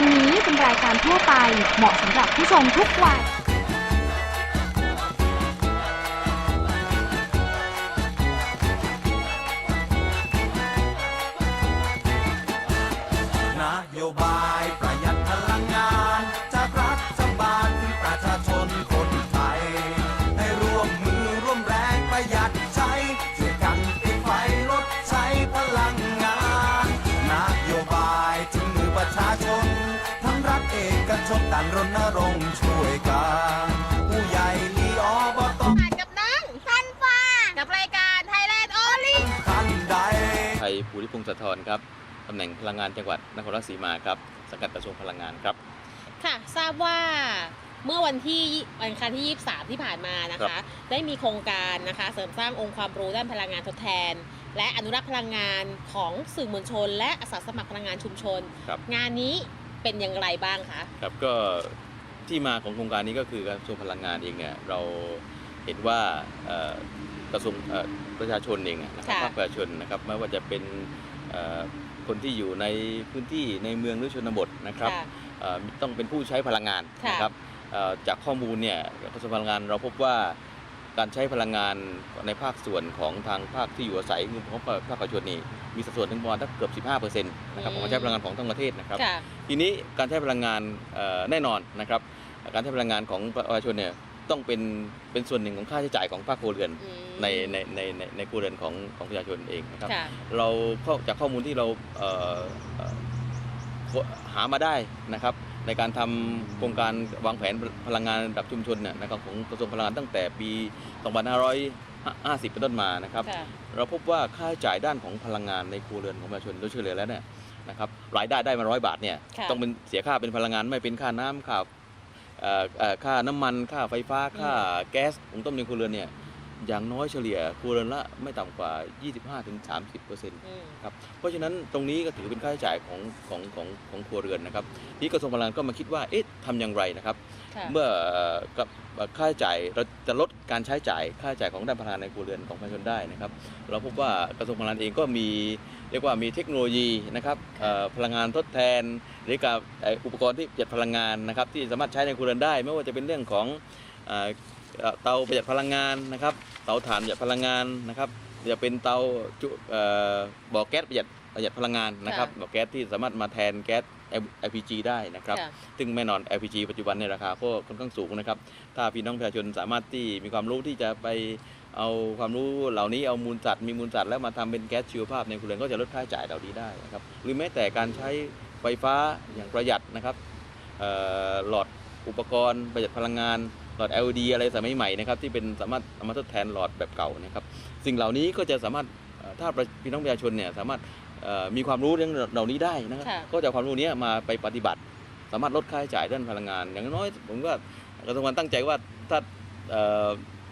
การนี้เป็นรายการทั่วไปเหมาะสำหรับผู้ชมทุกวัย กชนต่างรณรงค์ช่วยกันผู้ใหญ่ลีอบตอ่านกับน้องซันฟ้ากับรายการไทยแลนด์โอลิท่านใดไทยภูริพงศ์สะทรครับตำแหน่งพลังงานจังหวัดนครราชสีมาครับสังกัดกระทรวงพลังงานครับ ค่ะ ทราบว่าเมื่อวันที่วันอังคารที่ 23 ที่ผ่านมานะครัคะบได้มีโครงการนะคะ เสริมสร้างองค์ความรู้ด้านพลังงานทดแทน และอนุรักษ์พลังงานของสื่อมวลชน และอาสาสมัครพลังงานชุมชนครับงานนี้ เป็นอย่างไรบ้างคะครับก็ที่มาของโครงการนี้ก็คือกระทรวงพลังงานเองเนี่ยเราเห็นว่าเอ่อกระทรวงเอ่อประชาชนเองอะนะครับค่ะภาคประชาชนนะครับไม่ว่าจะเป็นเอ่อคนที่อยู่ในพื้นที่ในเมืองหรือชนบทนะครับค่ะเอ่อต้องเป็นผู้ใช้พลังงานค่ะนะครับเอ่อจากข้อมูลเนี่ยกระทรวงพลังงานเราพบว่า การใช้พลังงานในภาคส่วนของทางภาคที่อยู่อาศัยของภาคประชาชนนี่มีสัดส่วนถึงประมาณสักเกือบ 15%นะครับของการใช้พลังงานของทั้งประเทศนะครับ ค่ะ ทีนี้การใช้พลังงานเอ่อแน่นอนนะครับ การใช้พลังงานของประชาชนเนี่ยต้องเป็นเป็นส่วนหนึ่งของค่าใช้จ่ายของภาคครัวเรือนอืมในในในในในครัวเรือนของของประชาชนเองนะครับ ค่ะ เราเข้าจากข้อมูลที่เราเอ่อเอ่อหามาได้นะครับ ในการทำโครงการวางแผนพลังงานระดับชุมชนเนี่ยนะครับของกระทรวงพลังงานตั้งแต่ปี 2550 เป็นต้นมานะครับค่ะเราพบว่าค่าใช้จ่ายด้านของพลังงานในครัวเรือนของประชาชนโดยเฉลี่ยแล้วเนี่ยนะครับรายได้ได้มาร้อยบาทเนี่ยค่ะต้องเป็นเสียค่าเป็นพลังงานไม่เป็นค่าน้ำค่าเอ่อเอ่อค่าน้ำมันค่าไฟฟ้าค่าแก๊สหุงต้มในครัวเรือนเนี่ย อย่างน้อยเฉลี่ยครัวเรือนละไม่ต่ำกว่า 25-30%เปอร์เซ็นต์อืมครับเพราะฉะนั้นตรงนี้ก็ถือเป็นค่าใช้จ่ายของของของของครัวเรือนนะครับที่กระทรวงพลังงานก็มาคิดว่าเอ๊ะทำอย่างไรนะครับค่ะเมื่อเอ่อกับเอ่อค่าใช้จ่ายเราจะลดการใช้จ่ายค่าใช้จ่ายของด้านพลังงานในครัวเรือนของประชาชนได้นะครับเราพบว่ากระทรวงพลังงานเองก็มีเรียกว่ามีเทคโนโลยีนะครับเอ่อพลังงานทดแทน หรือกับเอ่ออุปกรณ์ที่ประหยัดพลังงานนะครับที่สามารถใช้ในครัวเรือนได้ ไม่ว่าจะเป็นเรื่องของเอ่อเอ่อเตาประหยัดพลังงานนะครับ เตาถ่านประหยัดพลังงานนะครับจะเป็นเตาจุเอ่อบ่อแก๊สประหยัดประหยัดพลังงานนะครับค่ะบ่อแก๊สที่สามารถมาแทนแก๊ส LPG ได้นะครับค่ะซึ่งแน่นอน LPG ปัจจุบันในยราคาก็ค่อนข้างสูงนะครับ ถ้าพี่น้องประชาชนสามารถที่มีความรู้ที่จะไปเอาความรู้เหล่านี้เอามูลสัตว์มีมูลสัตว์แล้วมาทำเป็นแก๊สชีวภาพในครัวเรือนก็จะลดค่าใช้จ่ายเหล่านี้ได้นะครับ หรือแม้แต่การใช้ไฟฟ้าอย่างประหยัดนะครับเอ่อหลอดอุปกรณ์ประหยัดพลังงาน หลอด LED อะไรสมัยใหม่นะครับที่เป็นสามารถเอามาทดแทนหลอดแบบเก่านะครับสิ่งเหล่านี้ก็จะสามารถเอ่อถ้าประพี่น้องประชาชนเนี่ยสามารถเอ่อมีความรู้เรื่องเหล่านี้ได้นะครับค่ะก็จะเอาความรู้เนี้ยมาไปปฏิบัติ สามารถลดค่าใช้จ่ายด้านพลังงาน อย่างน้อยผมว่ากระทรวงพลังงานตั้งใจว่าถ้าเอ่อ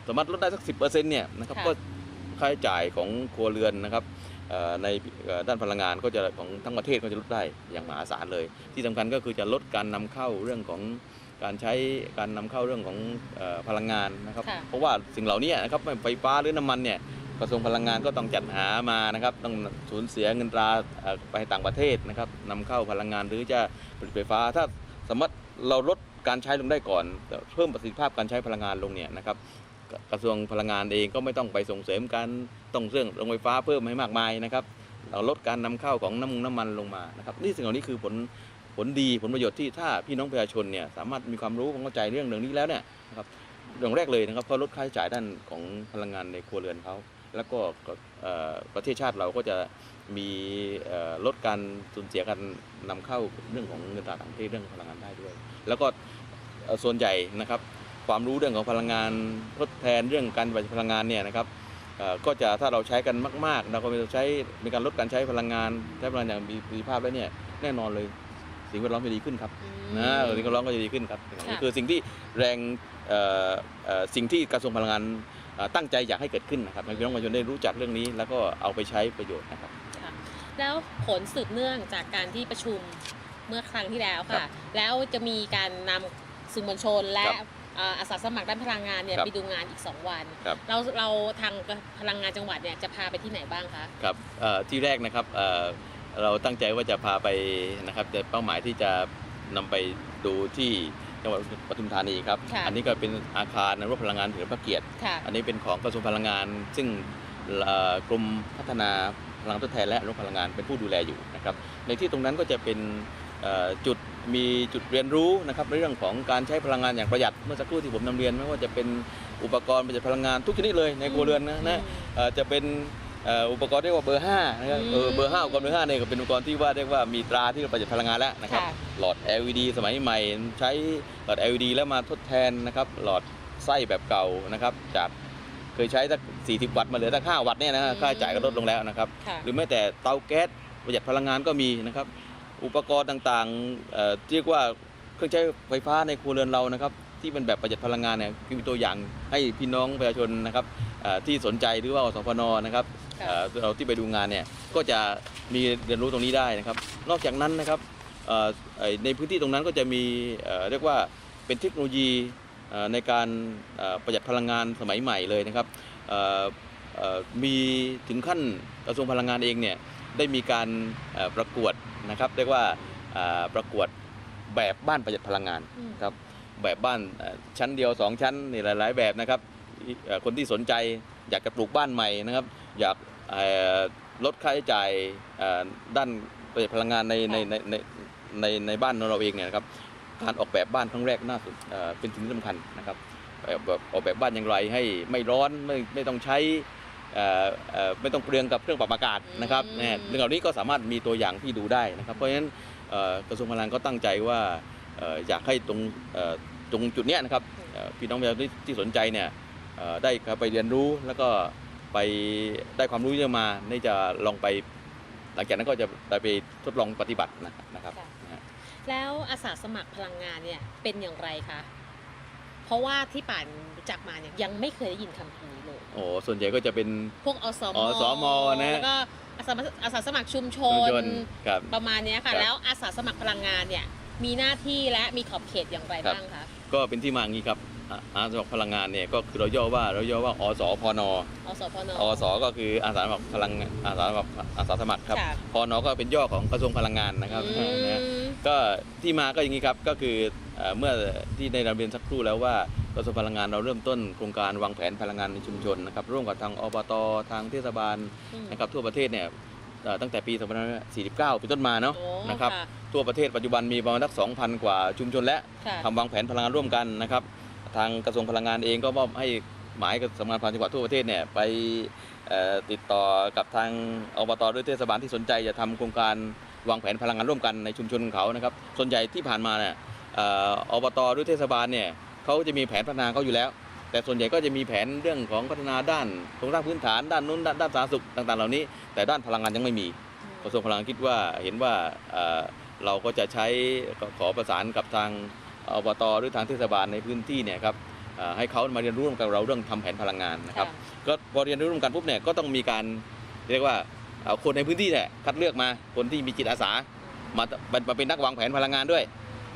สามารถลดได้สักสิเนี่ยนะครับค่ะก็ค่าใช้จ่ายของครัวเรือนนะครับเอ่อในเอ่อด้านพลังงานก็จะของทั้งประเทศก็จะลดได้อย่างมหาศาลเลย ที่สำคัญก็คือจะลดการนำเข้าเรื่องของ การใช้การนำเข้าเรื่องของเอ่อพลังงานนะครับค่ะเพราะว่าสิ่งเหล่านี้นะครับไม่ไฟฟ้าหรือน้ำมันเนี่ยกระทรวงพลังงานก็ต้องจัดหามานะครับ ต้องสูญเสียเงินตราเอ่อไปต่างประเทศนะครับนำเข้าพลังงานหรือจะผลิตไฟฟ้า ถ้าสามารถเราลดการใช้ลงได้ก่อนแต่เพิ่มประสิทธิภาพการใช้พลังงานลงเนี่ยนะครับกกระทรวงพลังงานเองก็ไม่ต้องไปส่งเสริมการต้องเรื่องโรงไฟฟ้าเพิ่มให้มากมายนะครับ เราลดการนำเข้าของน้ำมันน้ำมันลงมานะครับนี่สิ่งเหล่านี้คือผล ผลดีผลประโยชน์ที่ถ้าพี่น้องประชาชนเนี่ยสามารถมีความรู้ความเข้าใจเรื่องเรื่องนี้แล้วเนี่ยนะครับเรื่องแรกเลยนะครับเขาลดค่าใช้จ่ายด้านของพลังงานในครัวเรือนเขาแล้วก็ประเทศชาติเราก็จะมีลดการสูญเสียการนำเข้าเรื่องของเงินตราต่างประเทศเรื่องพลังงานได้ด้วย แล้วก็ส่วนใหญ่นะครับความรู้เรื่องของพลังงานทดแทนเรื่องการประหยัดพลังงานเนี่ยนะครับก็จะถ้าเราใช้กันมาก ๆ เราก็มีใช้มีการลดการใช้พลังงานใช้พลังงานอย่างมีประสิทธิภาพแล้วเนี่ยแน่นอนเลย สิ่งแวดล้อมจะดีขึ้นครับอืมนะเออสิ่งแวดล้อมก็จะดีขึ้นครับค่ะนี่คือสิ่งที่แรงเอ่อเอ่อสิ่งที่กระทรวงพลังงานเอ่อตั้งใจอยากให้เกิดขึ้นนะครับให้พี่น้องประชาชนได้รู้จักเรื่องนี้ แล้วก็เอาไปใช้ประโยชน์นะครับค่ะแล้วผลสืบเนื่องจากการที่ประชุมเมื่อครั้งที่แล้วครัค่ะบแล้วจะมีการนำสื่อมวลชนและครับเอ่ออาสาสมัครด้านพลังงานเนี่ยครับไปดูงานอีก 2 วันครับเราเราทางพลังงานจังหวัดเนี่ยจะพาไปที่ไหนบ้างคะครับเอ่อที่แรกนะครับ เอ่อเราตั้งใจว่าจะพาไปนะครับแต่เป้าหมายที่จะนำไปดูที่จังหวัดปทุมธานีครับค่ะอันนี้ก็เป็นอาคารอนุรักษ์พลังงานเฉลิมพระเกียรติค่ะอันนี้เป็นของกระทรวงพลังงาน ซึ่งเอ่อกรมพัฒนาพลังงานทดแทนและอนุรักษ์พลังงานเป็นผู้ดูแลอยู่นะครับ ในที่ตรงนั้นก็จะเป็นเอ่อจุดมีจุดเรียนรู้นะครับในเรื่องของการใช้พลังงานอย่างประหยัดเมื่อสักครู่ที่ผมนำเรียนไม่ว่าจะเป็นอุปกรณ์ประหยัดพลังงานทุกชนิดเลยในครัวเรือนนะนะเอ่อจะเป็นเอ่ออุปกรณ์เรียกว่าเบอร์5นะครับเออเบอร์5อุปกรณ์เบอร์5เนี่ยก็เป็นอุปกรณ์ที่ว่าเรียกว่ามีตราที่ประหยัดพลังงานแล้วนะครับค่ะหลอด LED สมัยใหม่ ใช้หลอด LED แล้วมาทดแทนนะครับหลอดไส้แบบเก่านะครับจากเคยใช้สัก40 วัตต์มาเหลือสัก5วัตต์เนี่ยนะฮะค่าใช้จ่ายก็ลดลงแล้วนะครับค่ะ หรือแม้แต่เตาแก๊สประหยัดพลังงานก็มีนะครับอุปกรณ์ต่างๆเอ่อเรียกว่าเครื่องใช้ไฟฟ้าในครัวเรือนเรานะครับที่เป็นแบบประหยัดพลังงานเนี่ยคือมีตัวอย่างให้พี่น้องประชาชนนะครับเอ่อ ที่สนใจหรือว่าอสพนนะครับค่ะเอ่อเราที่ไปดูงานเนี่ยก็จะมีเรียนรู้ตรงนี้ได้นะครับ นอกจากนั้นนะครับเอ่อเอ่อในพื้นที่ตรงนั้นก็จะมีเอ่อเรียกว่าเป็นเทคโนโลยีเอ่อในการเอ่อประหยัดพลังงานสมัยใหม่เลยนะครับเอ่อเอ่อมีถึงขั้นกระทรวงพลังงานเองเนี่ยได้มีการเอ่อประกวดนะครับเรียกว่าเอ่อประกวดแบบบ้านประหยัดพลังงานอืมครับแบบบ้านเอ่อชั้นเดียว 2 ชั้นนี่หลาย ๆ แบบนะครับเอ่อ คนที่สนใจอยากจะปลูกบ้านใหม่นะครับ อยากเอ่อลดค่าใช้จ่ายเอ่อด้านประหยัดพลังงานในในในในในในบ้านของเราเองเนี่ยนะครับการออกแบบบ้านครั้งแรกน่าสนเอ่อเป็นสิ่งที่สำคัญนะครับออกแบบออกแบบบ้านอย่างไรให้ไม่ร้อนไม่ไม่ต้องใช้เอ่อเอ่อไม่ต้องเปลืองกับเครื่องปรับอากาศนะครับอืมเนี่ยเรื่องเหล่านี้ก็สามารถมีตัวอย่างที่ดูได้นะครับ เพราะฉะนั้นเอ่อกระทรวงพลังงานก็ตั้งใจว่าเอ่ออยากให้ตรงเอ่อตรงจุดเนี้ยนะครับเอ่อพี่น้องประชาชนที่ที่สนใจเนี่ยเอ่อ ได้เข้าไปเรียนรู้แล้วก็ไปได้ความรู้เยอะมานี่จะลองไป หลังจากนั้นก็จะได้ไปทดลองปฏิบัตินะครับนะครับค่ะนะฮะแล้วอาสาสมัครพลังงานเนี่ยเป็นอย่างไรคะเพราะว่าที่ป่านรู้จักมาเนี่ยยังไม่เคยได้ยินคำนี้เลยโอ้ส่วนใหญ่ก็จะเป็นพวกอสมอสมนะแล้วก็อาสาอาสาสมัครชุมชชุมนชนครับประมาณเนี้ยครัค่ะบแล้วอาสาสมัครพลังงานเนี่ยมีหน้าที่และมีขอบเขตอย่างไรครับบ้างคะก็เป็นที่มาอย่างนี้ครับอ่า อาสาสมัครพลังงานเนี่ยก็คือเราย่อว่าเราย่อว่าอสพนอสพน อสก็คืออาสาสมัครพลังอาสาสมัครอาสาสมัครครับค่ะ พนก็เป็นย่อของกระทรวงพลังงานนะครับอืนะฮะมก็ที่มาก็อย่างนี้ครับก็คือเอ่อเมื่อที่ในนำเรียนสักครู่แล้วว่ากระทรวงพลังงานเราเริ่มต้นโครงการวางแผนพลังงานในชุมชนนะครับร่วมกับทางอบตทางเทศบาลอืม นะครับทั่วประเทศเนี่ยเอ่อตั้งแต่ปี2549 เป็นต้นมาเนาะโอ้นะครับทั่วประเทศปัจจุบันมีประมาณสัก2,000 กว่าชุมชนและค่ะ ทำวางแผนพลังงานร่วมกันนะครับ ทางกระทรวงพลังงานเองก็มอบให้หมายกับสำนักงานพลังจังหวัดทั่วประเทศเนี่ยไปติดต่อกับทางอบตหรือเทศบาลที่สนใจจะทำโครงการวางแผนพลังงานร่วมกันในชุมชนของเขานะครับ ส่วนใหญ่ที่ผ่านมาเนี่ยเอ่ออบตหรือเทศบาลเนี่ยเขาจะมีแผนพัฒนาเขาอยู่แล้ว แต่ส่วนใหญ่ก็จะมีแผนเรื่องของพัฒนาด้านโครงสร้างพื้นฐานด้านนู้นด้านสาธารณสุขต่าง ๆ เหล่านี้ แต่ด้านพลังงานยังไม่มีกระทรวงพลังงานคิดว่าเห็นว่าเราก็จะใช้ขอประสานกับทาง อบตหรือทางเทศบาลในพื้นที่เนี่ยครับเอ่อให้เขามาเรียนรู้ร่วมกับเราเรื่องทำแผนพลังงานนะครับก็พอเรียนรู้ร่วมกันปุ๊บเนี่ยก็ต้องมีการเรียกว่าเอาคนในพื้นที่เนี่ยคัดเลือกมาคนที่มีจิตอาสามามามาเป็นนักวางแผนพลังงานด้วย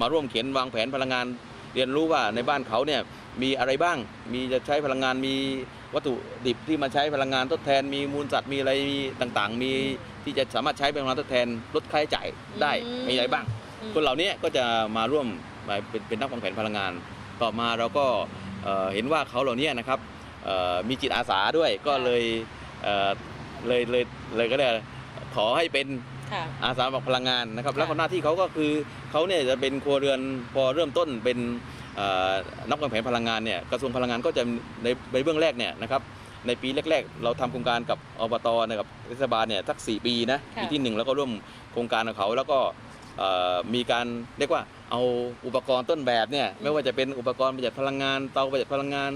มาร่วมเขียนวางแผนพลังงาน เรียนรู้ว่าในบ้านเขาเนี่ยมีอะไรบ้างมีจะใช้พลังงานมีวัตถุดิบที่มาใช้พลังงานทดแทน มีมูลสัตว์มีอะไรมีต่างๆ มีที่จะสามารถใช้เป็นพลังงานทดแทนลดค่าใช้จ่ายได้อืมมีอะไรบ้างอืมคนเหล่านี้ก็จะมาร่วมมา เป็นเป็นนักวางแผนพลังงาน ต่อมาเราก็เอ่อเห็นว่าเขาเหล่านี้นะครับเอ่อมีจิตอาสาด้วยก็เลยเอ่อเลยเลยเลยก็ได้ขอให้เป็นค่ะอาสาสมัครพลังงานนะครับค่ะแล้วก็หน้าที่เขาก็คือเขาเนี่ยจะเป็นครัวเรือนพอเริ่มต้นเป็นเอ่อนักวางแผนพลังงานเนี่ยกระทรวงพลังงานก็จะในในเบื้องแรกเนี่ยนะครับในปีแรกๆ เราทำโครงการกับอบตนะครับเทศบาลเนี่ยสัก 4 ปีนะค่ะปีที่หนึ่งแล้วก็ร่วมโครงการกับเขาแล้วก็เอ่อมีการเรียกว่า เอาอุปกรณ์ต้นแบบเนี่ยไม่ว่าจะเป็นอุปกรณ์ประหยัดพลังงานเตาประหยัดพลังงาน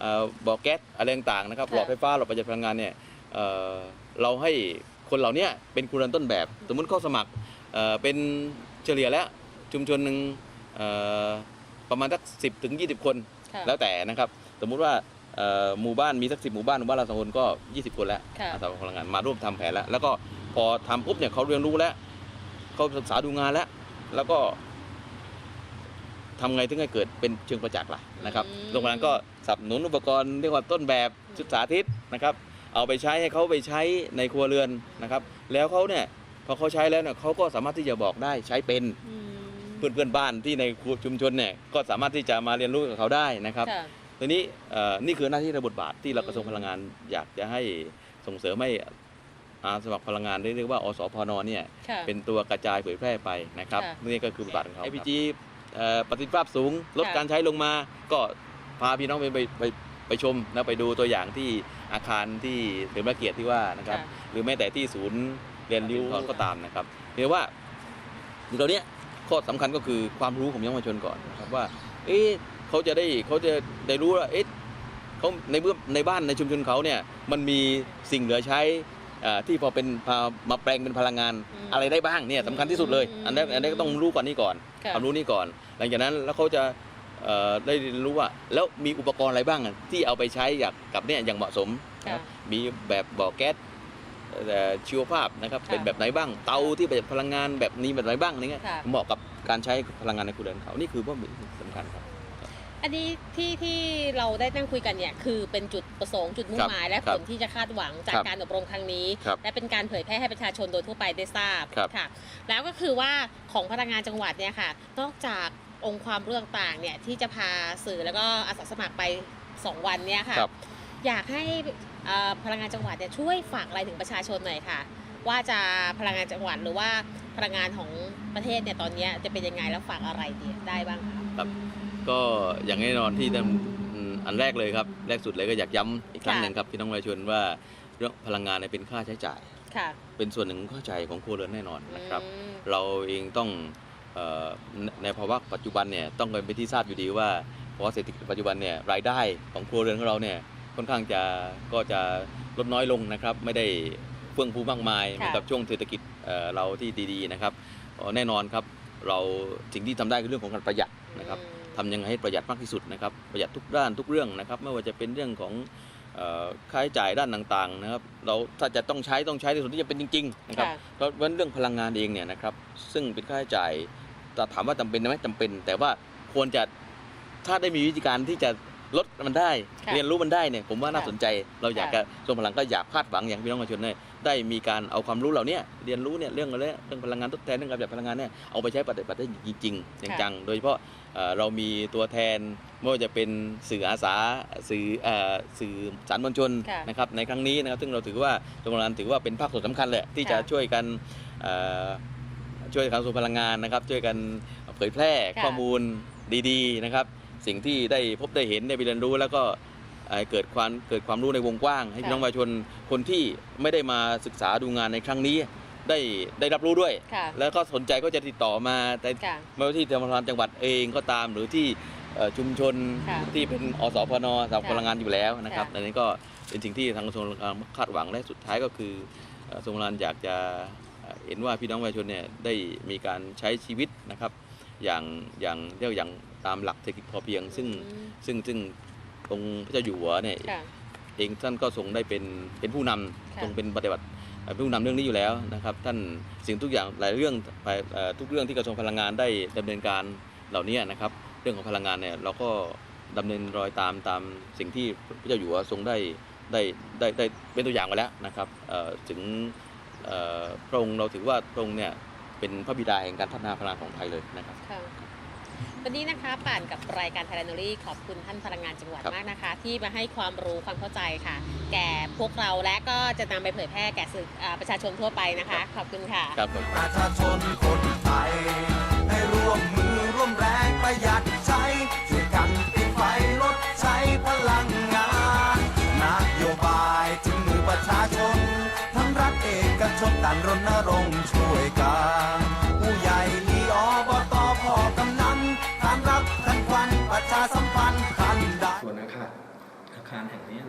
เอ่อบ่อแก๊สอะไรต่างๆนะครับค่ะหลอดไฟฟ้าหลอดประหยัดพลังงานเนี่ยเอ่อเราให้คนเหล่านี้เป็นครัวเรือนต้นแบบ สมมุติเข้าสมัครเอ่อเป็นเฉลี่ยแล้วชุมชนหนึ่งเอ่อประมาณสักสิบถึงยี่สิบคนค่ะแล้วแต่นะครับ สมมุติว่าเอ่อหมู่บ้านมีสักสิบหมู่บ้านหมู่บ้านเราสองคนก็ 20 คนแล้วค่ะอาสาสมัครพลังงานมาร่วมทำแผนแล้ว แล้วก็พอทำปุ๊บเนี่ยเขาเรียนรู้แล้วเขาศึกษาดูงานแล้ว แล้วก็ ทำไงถึงให้เกิดเป็นเชิงประจักษ์ล่ะนะครับอืม โรงงานก็สนับสนุนอุปกรณ์เรียกว่าต้นแบบศึกษาธิตนะครับ เอาไปใช้ให้เขาไปใช้ในครัวเรือนนะครับ แล้วเขาเนี่ยพอเขาใช้แล้วเนี่ยเขาก็สามารถที่จะบอกได้ใช้เป็นอืมเพื่อนเพื่อนๆบ้านที่ในชุมชนเนี่ยก็สามารถที่จะมาเรียนรู้กับเขาได้นะครับ ค่ะ ทีนี้เอ่อนี่คือหน้าที่ในบทบาทที่เรากระทรวงพลังงานอยากจะให้ส่งเสริมให้อาสาสมัครพลังงานเรียกว่าอสพนเนี่ยค่ะ เป็นตัวกระจายเผยแพร่ไปนะครับค่ะ นี่ก็คือบทบาทของเขา IPG เอ่อ ประสิทธิภาพสูง ลดค่ะการใช้ลงมา ก็พาพี่น้องไปไปไปไปชมนะไปดูตัวอย่างที่อาคารที่เฉลิมพระเกียรติที่ว่านะครับค่ะหรือแม้แต่ที่ศูนย์เรียนรู้ก็ตามนะครับเรียกว่าตรงเนี้ยข้อสำคัญก็คือความรู้ของเยาวชนก่อนนะครับว่า เอ๊ะเขาจะได้เขาจะได้รู้ว่าเอ๊ะเขาในเมื่อในบ้านในชุมชนเขาเนี่ยมันมีสิ่งเหลือใช้เอ่อ ที่พอเป็นพามาแปลงเป็นพลังงานอืมอะไรได้บ้างเนี่ยสำคัญที่สุดเลยอืมอันนี้นอันนี้ก็ต้องรู้ก่อนนี่ก่อนค่ะความรู้นี่ก่อน หลังจากนั้นแล้วเขาจะเอ่อได้เรียนรู้ว่าแล้วมีอุปกรณ์อะไรบ้างอะที่เอาไปใช้อย่างกับเนี่ยอย่างเหมาะสมค่ะนะครับมีแบบบ่อแก๊สเอ่อชีวภาพนะครับค่ะเป็นแบบไหนบ้างเตาที่ประหยัดพลังงานแบบนี้แบบไหนบ้างอะไรเงี้ยค่ะเหมาะกับการใช้พลังงานในครัวเรือนเขานี่คือว่าสำคัญครับ อันนี้ที่ที่เราได้นั่งคุยกันเนี่ยคือเป็นจุดประสงค์จุดมุ่งครับหมาย และครัผบลที่จะคาดหวังจากครับการอบรมครั้งนี้ครับและเป็นการเผยแพร่ให้ประชาชนโดยทั่วไปได้ทราบครับค่ะ แล้วก็คือว่าของพลังงานจังหวัดเนี่ยค่ะ นอกจากองค์ความรู้ต่างๆเนี่ยที่จะพาสื่อแล้วก็อาสาสมัครไป 2 วันเนี่ยค่ะครับอยากให้เอ่อพลังงานจังหวัดเนี่ยช่วยฝากอะไรถึงประชาชนหน่อยค่ะ ว่าจะพลังงานจังหวัดหรือว่าพลังงานของประเทศเนี่ยตอนเนี้ยจะเป็นยังไงแล้วฝากอะไรดีได้บ้างคะ ก็อย่างแน่นอนที่ดำอืมอันแรกเลยครับ แรกสุดเลยก็อยากย้ำอีกครั้งค่ะหนึ่งครับพี่น้องประชาชนว่าเรื่องพลังงานเนี่ยเป็นค่าใช้จ่ายค่ะเป็นส่วนหนึ่งของค่าใช้จ่ายของครัวเรือนแน่นอนนะครับอืมเราเองต้องเอ่อในในภาวะปัจจุบันเนี่ยต้องเป็นที่ทราบอยู่ดีว่าเพราะว่าเศรษฐกิจปัจจุบันเนี่ยรายได้ของครัวเรือนของเราเนี่ยค่อนข้างจะก็จะลดน้อยลงนะครับ ไม่ได้เฟื่องฟูมากมายเหมือนกับช่วงเศรษฐกิจเอ่อเราที่ดีๆนะครับเอ่อแน่นอนครับเราสิ่งที่ทำได้คือเรื่องของการประหยัดนะครับอืม ทำยังไงให้ประหยัดมากที่สุดนะครับประหยัดทุกด้านทุกเรื่องนะครับ ไม่ว่าจะเป็นเรื่องของเอ่อค่าใช้จ่ายด้านต่างๆนะครับเราถ้าจะต้องใช้ต้องใช้ในส่วนที่จะเป็นจริงๆนะครับค่ะเพราะฉะนั้นเรื่องพลังงานเองเนี่ยนะครับซึ่งเป็นค่าใช้จ่ายแต่ถามว่าจำเป็นไหมจำเป็น แต่ว่าควรจะถ้าได้มีวิธีการที่จะลดมันได้ค่ะเรียนรู้มันได้เนี่ยผมว่าน่าค่ะสนใจ เราอยากค่ะจะทรงพลังก็อยากคาดหวังอย่างพี่น้องประชาชนเนี่ย ได้มีการเอาความรู้เหล่าเนี้ยเรียนรู้เนี่ยเรื่องอะไรเรื่องพลังงานทดแทนเรื่องการประหยัดพลังงานเนี่ยเอาไปใช้ปฏิบัติได้จริงๆอย่างจังโดยเฉพาะเอ่อเรามีตัวแทนไม่ว่าจะเป็นสื่ออาสาสื่อเอ่อสื่อสารมวลชนค่ะนะครับในครั้งนี้นะครับซึ่งเราถือว่าทรงพลังถือว่าเป็นภาคส่วนสำคัญเลยที่จะค่ะช่วยกันเอ่อช่วยการกระทรวงพลังงานนะครับ ช่วยกันเผยแพร่ค่ะข้อมูลดีๆนะครับ สิ่งที่ได้พบได้เห็นได้ไปเรียนรู้แล้วก็ เอ่อเกิดความเกิดความรู้ในวงกว้าง ให้พี่น้องประชาชนคนที่ไม่ได้มาศึกษาดูงานในครั้งนี้ได้ได้รับรู้ด้วยค่ะแล้วก็สนใจก็จะติดต่อมาแต่ค่ะไม่ว่าที่ธนาคารจังหวัดเองก็ตามหรือที่เอ่อชุมชนค่ะที่เป็นอสพนสำหรับค่ะพลังงานอยู่แล้วนะครับค่ะอันนี้ก็เป็นสิ่งที่ทางกระทรวงพลังงานคาดหวังและสุดท้ายก็คือเอ่อกระทรวงพลังงานอยากจะเอ่อเห็นว่าพี่น้องประชาชนเนี่ยได้มีการใช้ชีวิตนะครับอย่างอย่างเรียกอย่างตามหลักเศรษฐกิจพอเพียง ซึ่งอืมซึ่งซึ่ง องค์พระเจ้าอยู่หัวเนี่ยค่ะ เองท่านก็ทรงได้เป็นเป็นผู้นำค่ะ ทรงเป็นปฏิบัติเอ่อเป็นผู้นำเรื่องนี้อยู่แล้วนะครับ ท่านสิ่งทุกอย่างหลายเรื่องไปเอ่อทุกเรื่องที่กระทรวงพลังงานได้ดำเนินการเหล่านี้นะครับ เรื่องของพลังงานเนี่ยเราก็ดำเนินรอยตามตามสิ่งที่พระเจ้าอยู่หัวทรงได้ได้ได้ได้เป็นตัวอย่างมาแล้วนะครับเอ่อถึงเอ่อพระองค์เราถือว่าพระองค์เนี่ยเป็นพระบิดาแห่งการพัฒนาพลังงานของไทยเลยนะครับ ค่ะ วันนี้นะคะป่านกับรายการไทยแลนด์รี่ขอบคุณท่านพลังงานจังหวัดครับมากนะคะ ที่มาให้ความรู้ความเข้าใจค่ะ แก่พวกเราและก็จะนำไปเผยแพร่แก่สื่ออ่าประชาชนทั่วไปนะคะ ขอบคุณค่ะครับผมประชาชนคนไทยให้ร่วมมือร่วมแรงประหยัดใช้ช่วยกันปิดไฟลดใช้พลังงานนโยบายถึงมือประชาชนทั้งรัฐเอกชนต่างรณ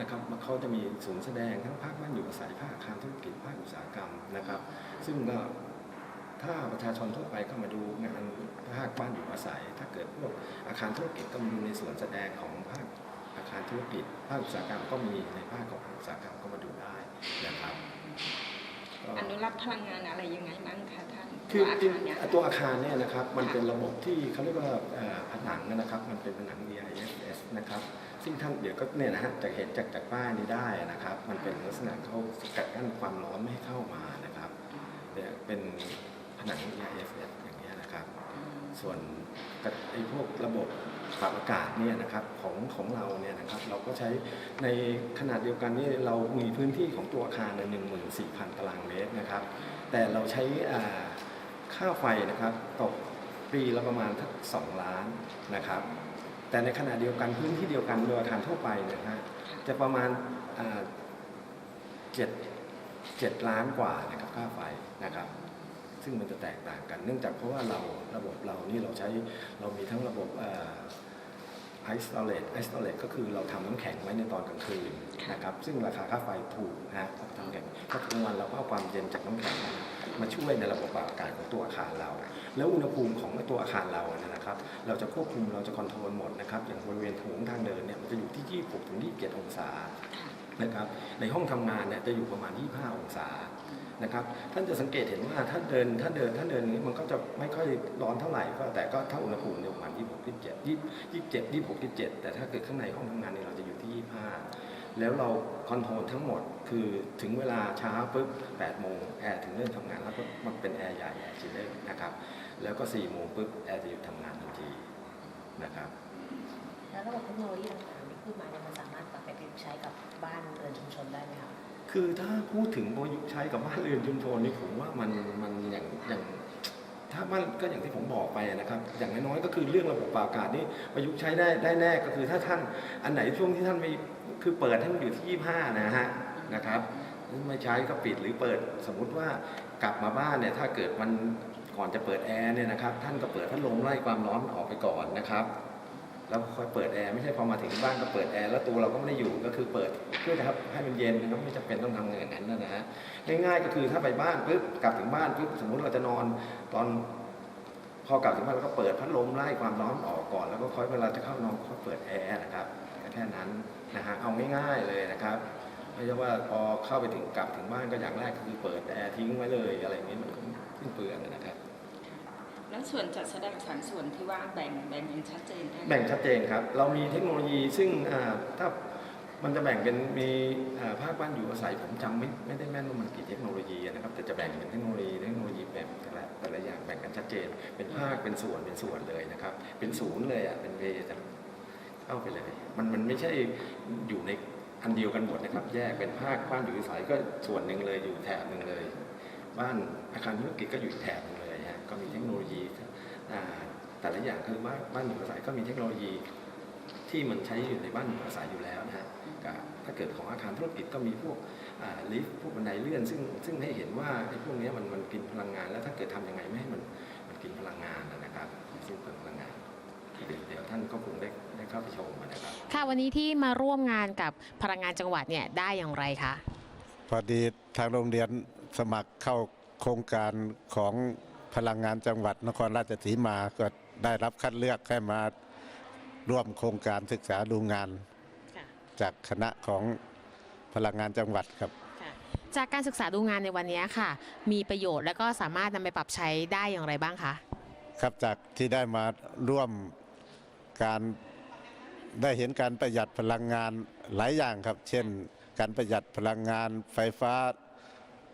นี้นะครับมันเขาจะมีศูนย์แสดงทั้งภาคบ้านอยู่อาศัยภาคอาคารธุรกิจภาคอุตสาหกรรมนะครับ ซึ่งก็ถ้าประชาชนทั่วไปเข้ามาดูงานภาคบ้านอยู่อาศัย ถ้าเกิดพวกอาคารธุรกิจก็มาดูในส่วนแสดงของภาคอาคารธุรกิจ ภาคอุตสาหกรรมก็มีในภาคของภาคอุตสาหกรรมก็มาดูได้นะครับก็อนุรักษ์พลังงานอะไรยังไงบ้างคะท่านคือตัวอาจริงคารเนี่ยตัวอาคารเนี่ยนะครับมันเป็นระบบที่เขาเรียกว่าเอ่อผนังนะครับ มันเป็นผนัง BIS นะครับ ซึ่งท่านเดี๋ยวก็เนี่ยนะฮะจะเห็นจากจากป้ายนี้ได้นะครับ มันเป็นลักษณะเขาสกัดกั้นความร้อนไม่ให้เข้ามานะครับเนี่ยเป็นผนัง BIS อย่างเงี้ยนะครับ ส่วนไอ้พวกระบบปรับอากาศเนี่ยนะครับของของเราเนี่ยนะครับเราก็ใช้ในขนาดเดียวกันนี่เรามีพื้นที่ของตัวอาคารหนึ่งหมื่นสี่พันตารางเมตรนะครับ แต่เราใช้ค่าไฟนะครับตกปีละประมาณทักสองล้านนะครับ แต่ในขณะเดียวกันพื้นที่เดียวกันโดยอาคารทั่วไปเนยนะฮะจะประมาณอ่าเจ็ดเจ็ดล้านกว่านะครับค่าไฟนะครับ ซึ่งมันจะแตกต่างกัน เนื่องจากเพราะว่าเราระบบเรานี่เราใช้เรามีทั้งระบบไอซ์ตอเลตไอซ์ตอเลตก็คือเราทำน้ำแข็งไว้ในตอนกลางคืนนะครับ ซึ่งราคาค่าไฟถูกนะฮะเราทำแข็งเพราะกลางวันเราก็เอาความเย็นจากน้ำแข็ง มาช่วยในระบบอากาศของตัวอาคารเรา แล้วอุณหภูมิของตัวอาคารเราเนี่ยนะครับ เราจะควบคุมเราจะคอนโทรลหมดนะครับอย่างบริเวณโถงทางเดินเนี่ยมันจะอยู่ที่ 26ถึง27 องศานะครับในห้องทำงานเนี่ยจะอยู่ประมาณ 25 องศานะครับท่านจะสังเกตเห็นว่าถ้าเดินถ้าเดินถ้าเดินนี้มันก็จะไม่ค่อยร้อนเท่าไหร่ก็แต่ก็ถ้าอุณหภูมิเดียประมาณ26 27 27 26 27 แต่ถ้าเกิดข้างในห้องทำงานเนี่ยเราจะอยู่ที่ 25 แล้วเราคอนโทรลทั้งหมดคือถึงเวลาเช้าปุ๊บ8โมงแอร์ถึงเริ่มทำงานแล้วก็มันเป็นแอร์ใหญ่แอร์ชิลเลอร์นะครับแล้วก็4โมงปุ๊บแอร์จะหยุดทำงานทันทีนะครับแล้วระบบเทคโนโลยีต่างๆที่พูดมาเนี่ยมันสามารถปรับไปประยุกต์ใช้กับบ้านเรือนชุมชนได้ไหมคะคือถ้าพูดถึงประยุกต์ใช้กับบ้านเรือนชุมชนนี่ผมว่ามันมันอย่างอย่างถ้ามันก็อย่างที่ผมบอกไปนะครับ อย่างน้อยๆก็คือเรื่องระบบปรับอากาศนี่ประยุกต์ใช้ได้ได้แน่ก็คือถ้าท่านอันไหนช่วงที่ท่านไม่ คือเปิดให้มันอยู่ที่ 25 นะฮะนะครับไม่ใช้ก็ปิดหรือเปิดสมมุติว่ากลับมาบ้านเนี่ยถ้าเกิดมันก่อนจะเปิดแอร์เนี่ยนะครับท่านก็เปิดพัดลมไล่ความร้อนออกไปก่อนนะครับ แล้วค่อยเปิดแอร์ไม่ใช่พอมาถึงบ้านก็เปิดแอร์แล้วตัวเราก็ไม่ได้อยู่ก็คือเปิดเพื่อจะครับให้มันเย็นนะครับไม่จำเป็นต้องทำอย่างนั้นนะฮะง่ายๆก็คือถ้าไปบ้านปุ๊บกลับถึงบ้านปุ๊บสมมุติเราจะนอนตอนพอกลับถึงบ้านเราก็เปิดพัดลมไล่ความร้อนออกก่อน แล้วก็ค่อยเวลาจะเข้านอนก็เปิดแอร์นะครับ แค่นั้นนะฮะเอาง่ายๆเลยนะครับไม่ใช่ว่าพอเข้าไปถึงกลับถึงบ้านก็อย่างแรกก็คือเปิดแอร์ทิ้งไว้เลยอะไรอย่างนี้มันก็สิ้นเปลืองนะครับแล้วส่วนจัดแสดงสัดส่วนที่ว่าแบ่งแบ่งอย่างชัดเจนได้ไหมแบ่งชัดเจนครับ เรามีเทคโนโลยีซึ่งอ่าถ้ามันจะแบ่งเป็นมีอ่าภาคบ้านอยู่อาศัยผมจำไม่ไม่ได้แม่นว่ามันกี่เทคโนโลยีนะครับแต่จะแบ่งเป็นเทคโนโลยีเทคโนโลยีแบบแต่ละแต่ละอย่างแบ่งกันชัดเจน เป็นภาคเป็นส่วนเป็นส่วนเลยนะครับ เป็นศูนย์เลยอะเป็นเวจะ เข้าไปเลย มันมันไม่ใช่อยู่ในอันเดียวกันหมดนะครับ แยกเป็นภาคบ้านอยู่อาศัยก็ส่วนหนึ่งเลยอยู่แถบหนึ่งเลย บ้านอาคารธุรกิจก็อยู่แถบหนึ่งเลยฮะก็มีเทคโนโลยีแต่ละอย่างคือบ้านบ้านอยู่อาศัยก็มีเทคโนโลยีที่มันใช้อยู่ในบ้านอยู่อาศัยอยู่แล้วนะฮะกับถ้าเกิดของอาคารธุรกิจก็มีพวกลิฟต์พวกบันไดเลื่อนซึ่งซึ่งให้เห็นว่าไอ้พวกนี้มันมันกินพลังงาน แล้วถ้าเกิดทำยังไงไม่ให้มันมันกินพลังงานนะครับสิ้นเปลืองพลังงานเดี๋ยวเดี๋ยวท่านก็คงได้ได้ เข้าไปชมนะครับ ค่ะวันนี้ที่มาร่วมงานกับพลังงานจังหวัดเนี่ยได้อย่างไรคะ พอดีทางโรงเรียนสมัครเข้าโครงการของพลังงานจังหวัดนครราชสีมาก็ได้รับคัดเลือกให้มาร่วมโครงการศึกษาดูงานค่ะจากคณะของพลังงานจังหวัดครับ จากการศึกษาดูงานในวันนี้ค่ะ มีประโยชน์และก็สามารถนำไปปรับใช้ได้อย่างไรบ้างคะ ครับจากที่ได้มาร่วมการ ได้เห็นการประหยัดพลังงานหลายอย่างครับ เช่น การประหยัดพลังงานไฟฟ้า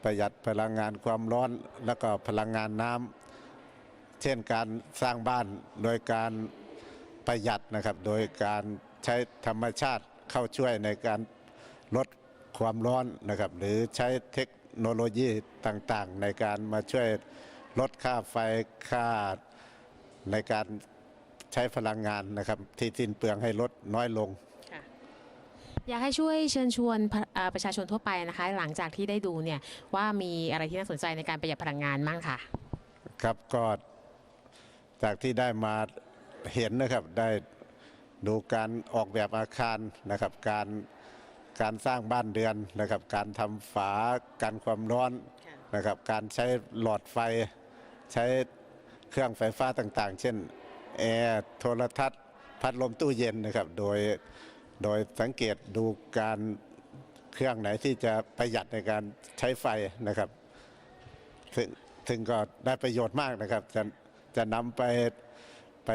ประหยัดพลังงานความร้อน แล้วก็พลังงานน้ำเช่นการสร้างบ้านโดยการประหยัดนะครับ โดยการใช้ธรรมชาติเข้าช่วยในการลดความร้อนนะครับ หรือใช้เทคโนโลยีต่างๆ ในการมาช่วยลดค่าไฟค่าในการ ช้พลังงานนะครับที่สิ้นเปลืองให้ลดน้อยลง อยากให้ช่วยเชิญชวนพะเอ่อประชาชนทั่วไปนะคะ หลังจากที่ได้ดูเนี่ยว่ามีอะไรที่น่าสนใจในการประหยัดพลังงานบ้างค่ะ ครับก็จากที่ได้มาเห็นนะครับได้ดูการออกแบบอาคารนะครับ การการสร้างบ้านเรือนนะครับ การทำฝากันความร้อนนะครับ การใช้หลอดไฟ ใช้เครื่องไฟฟ้าต่างๆ เช่น แอร์โทรทัศน์ พัดลมตู้เย็นนะครับ โดยโดยสังเกตดูการเครื่องไหนที่จะประหยัดในการใช้ไฟนะครับซึ่งซึ่งก็ได้ประโยชน์มากนะครับ จะจะนำไปไป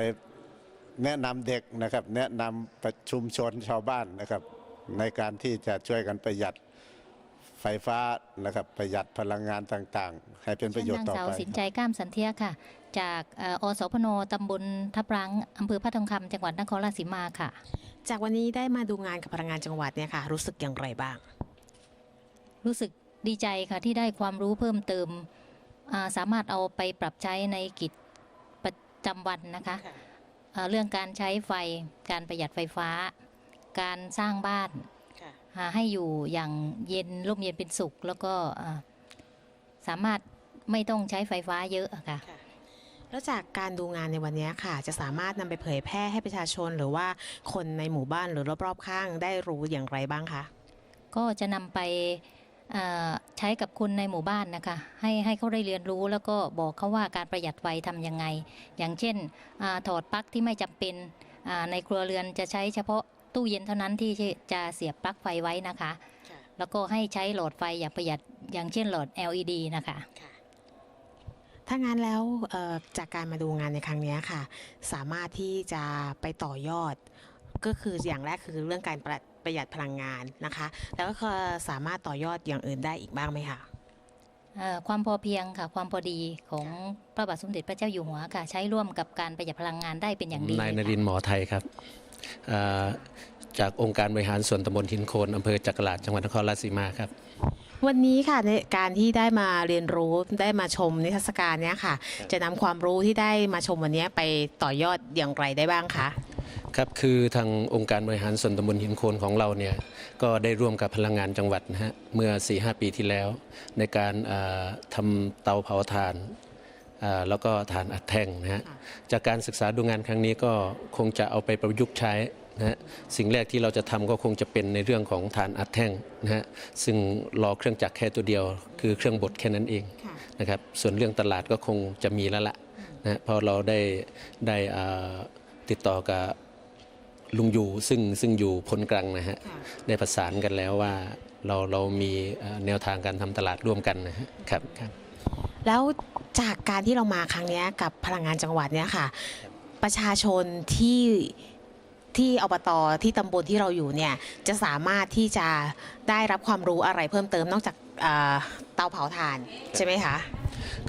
แนะนำเด็กนะครับ แนะนำประชุมชนชาวบ้านนะครับ ในการที่จะช่วยกันประหยัดไฟฟ้านะครับประหยัดพลังงานต่าง ๆ ให้เป็นประโยชน์ต่อไปนางสาวสินใจก้ามสันเทียค่ะ จากเอ่ออสพนตำบลทับรังอำเภอพระทองคำจังหวัดนครราชสีมาค่ะ จากวันนี้ได้มาดูงานกับพลังงานจังหวัดเนี่ยค่ะ รู้สึกอย่างไรบ้าง รู้สึกดีใจค่ะที่ได้ความรู้เพิ่มเติมอ่าสามารถเอาไปปรับใช้ในกิจประจำวันนะคะอ่าเรื่องการใช้ไฟการประหยัดไฟฟ้า การสร้างบ้านค่ะอ่าให้อยู่อย่างเย็นร่มเย็นเป็นสุข แล้วก็อ่าสามารถไม่ต้องใช้ไฟฟ้าเยอะอะค่ะ แล้วจากการดูงานในวันนี้ค่ะ จะสามารถนำไปเผยแพร่ให้ประชาชน หรือว่าคนในหมู่บ้านหรือรอบๆข้างได้รู้อย่างไรบ้างคะก็จะนำไปเอ่อใช้กับคนในหมู่บ้านนะคะ ให้ให้เขาได้เรียนรู้แล้วก็บอกเขาว่าการประหยัดไฟทำยังไง อย่างเช่นอาถอดปลั๊กที่ไม่จำเป็นอ่าในครัวเรือนจะใช้เฉพาะตู้เย็นเท่านั้นที่จะเสียบปลั๊กไฟไว้นะคะ แล้วก็ให้ใช้หลอดไฟอย่างประหยัดอย่างเช่นหลอด LED นะคะ ถ้างั้นแล้วเอ่อจากการมาดูงานในครั้งนี้ค่ะ สามารถที่จะไปต่อยอด ก็คืออย่างแรกคือเรื่องการประประหยัดพลังงานนะคะ แล้วก็สามารถต่อยอดอย่างอื่นได้อีกบ้างไหมคะเอ่อความพอเพียงค่ะ ความพอดีของพระบาทสมเด็จพระเจ้าอยู่หัวค่ะ ใช้ร่วมกับการประหยัดพลังงานได้เป็นอย่างดีนายนเลยค่ะรินทร์หมอไทยครับอ่า จากองค์การบริหารส่วนตำบลหินโคนอำเภอจักราชจังหวัดนครราชสีมาครับ วันนี้ค่ะในการที่ได้มาเรียนรู้ได้มาชมนิทรรศการเนี้ยค่ะ จะนำความรู้ที่ได้มาชมวันนี้ไปต่อยอดอย่างไรได้บ้างคะครับคือทางองค์การบริหารส่วนตำบลหินโคนของเราเนี่ยก็ได้ร่วมกับพลังงานจังหวัดนะฮะเมื่อ 4-5 ปีที่แล้ว ในการอ่าทำเตาเผาถ่านอ่าแล้วก็ถ่านอัดแท่งนะฮะจากการศึกษาดูงานครั้งนี้ก็คงจะเอาไปประยุกต์ใช้ นะฮะสิ่งแรกที่เราจะทำก็คงจะเป็นในเรื่องของถ่านอัดแท่งนะฮะซึ่งรอเครื่องจักรแค่ตัวเดียว คือเครื่องบดแค่นั้นเองนะครับส่วนเรื่องตลาดก็คงจะมีแล้วละนะฮะเพอเราได้ได้อ่าติดต่อกับลุงอยู่ซึ่งซึ่งอยู่พลกลางนะฮะได้ประสานกันแล้วว่าเราเรามีเอ่อแนวทางการทำตลาดร่วมกันนะฮะครับครับ แล้วจากการที่เรามาครั้งเนี้ยกับพลังงานจังหวัดเนี้ยค่ะ ประชาชนที่ ที่อบตที่ตำบลที่เราอยู่เนี่ยจะสามารถที่จะได้รับความรู้อะไรเพิ่มเติมนอกจากเอ่อเตาเผาถ่านใช่ไหมคะ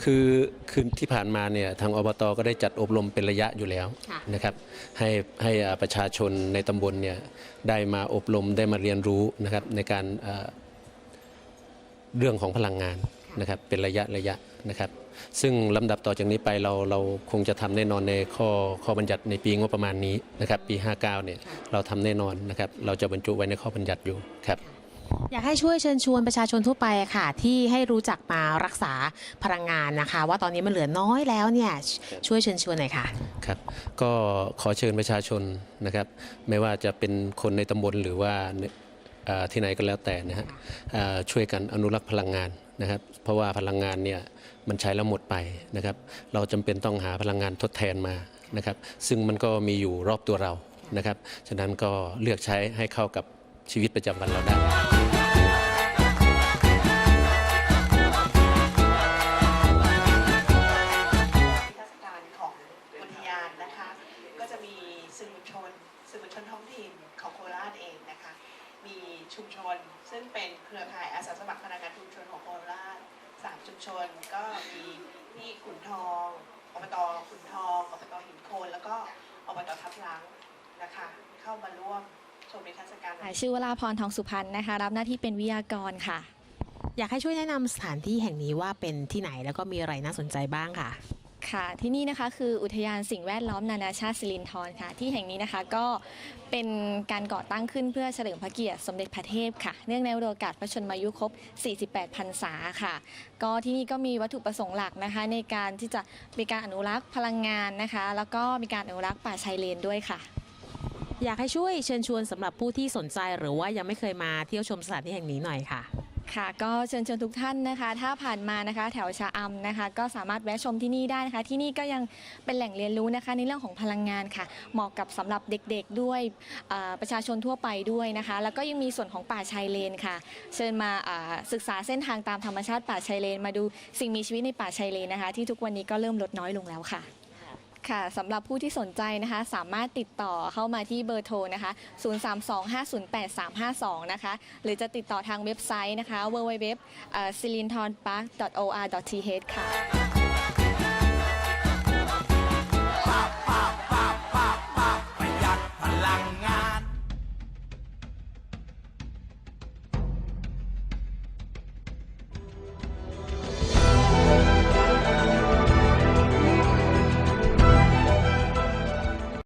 คือคือที่ผ่านมาเนี่ยทางอบตก็ได้จัดอบรมเป็นระยะอยู่แล้วค่ะ นะครับให้ให้อ่าประชาชนในตำบลเนี่ยได้มาอบรมได้มาเรียนรู้นะครับในการเอ่อเรื่องของพลังงานนะครับเป็นระยะระยะนะครับ ซึ่งลำดับต่อจากนี้ไปเราเราคงจะทำแน่นอนในข้อข้อบัญญัติในปีงบประมาณนี้นะครับปี 59เนี่ยเราทำแน่นอนนะครับเราจะบรรจุไว้ในข้อบัญญัติอยู่ครับ อยากให้ช่วยเชิญชวนประชาชนทั่วไปค่ะ ที่ให้รู้จักมารักษาพลังงานนะคะ ว่าตอนนี้มันเหลือน้อยแล้วเนี่ยช่วยเชิญชวนหน่อยค่ะ ครับก็ขอเชิญประชาชนนะครับ ไม่ว่าจะเป็นคนในตำบลหรือว่าในเอ่อที่ไหนก็แล้วแต่นะฮะเอ่อช่วยกันอนุรักษ์พลังงานนะครับเพราะว่าพลังงานเนี่ยมันใช้แล้วหมดไปนะครับ เราจำเป็นต้องหาพลังงานทดแทนมานะครับ ซึ่งมันก็มีอยู่รอบตัวเรานะครับ ฉะนั้นก็เลือกใช้ให้เข้ากับชีวิตประจำวันเราได้ ชุมชนก็มีที่ขุนทองอบตขุนทองอบตหินโคนแล้วก็อบตทับล้างนะคะเข้ามาร่วมชมนิทรรศการค่ะชื่อวราพรทองสุพรรณนะคะ รับหน้าที่เป็นวิทยากรค่ะ อยากให้ช่วยแนะนำสถานที่แห่งนี้ว่าเป็นที่ไหนแล้วก็มีอะไรน่าสนใจบ้างค่ะ ค่ะที่นี่นะคะคืออุทยานสิ่งแวดล้อมนานาชาติสิรินธรค่ะ ที่แห่งนี้นะคะก็เป็นการก่อตั้งขึ้นเพื่อเฉลิมพระเกียรติสมเด็จพระเทพค่ะ เนื่องในโอกาสพระชนมายุครบ 48 พรรษาค่ะ ก็ที่นี่ก็มีวัตถุประสงค์หลักนะคะ ในการที่จะมีการอนุรักษ์พลังงานนะคะ แล้วก็มีการอนุรักษ์ป่าชายเลนด้วยค่ะ อยากให้ช่วยเชิญชวนสำหรับผู้ที่สนใจหรือว่ายังไม่เคยมาเที่ยวชมสถานที่แห่งนี้หน่อยค่ะ ค่ะก็เชิญชวนทุกท่านนะคะ ถ้าผ่านมานะคะ แถวชะอำนะคะ ก็สามารถแวะชมที่นี่ได้นะคะ ที่นี่ก็ยังเป็นแหล่งเรียนรู้นะคะ ในเรื่องของพลังงานค่ะ เหมาะกับสำหรับเด็กๆด้วยประชาชนทั่วไปด้วยนะคะ แล้วก็ยังมีส่วนของป่าชายเลนค่ะ เชิญมาศึกษาเส้นทางตามธรรมชาติป่าชายเลน มาดูสิ่งมีชีวิตในป่าชายเลนนะคะ ที่ทุกวันนี้ก็เริ่มลดน้อยลงแล้วค่ะ ค่ะสำหรับผู้ที่สนใจนะคะ สามารถติดต่อเข้ามาที่เบอร์โทรนะคะ 032-508-352 นะคะ หรือจะติดต่อทางเว็บไซต์นะคะ www.silinthornpark.or.th ค่ะ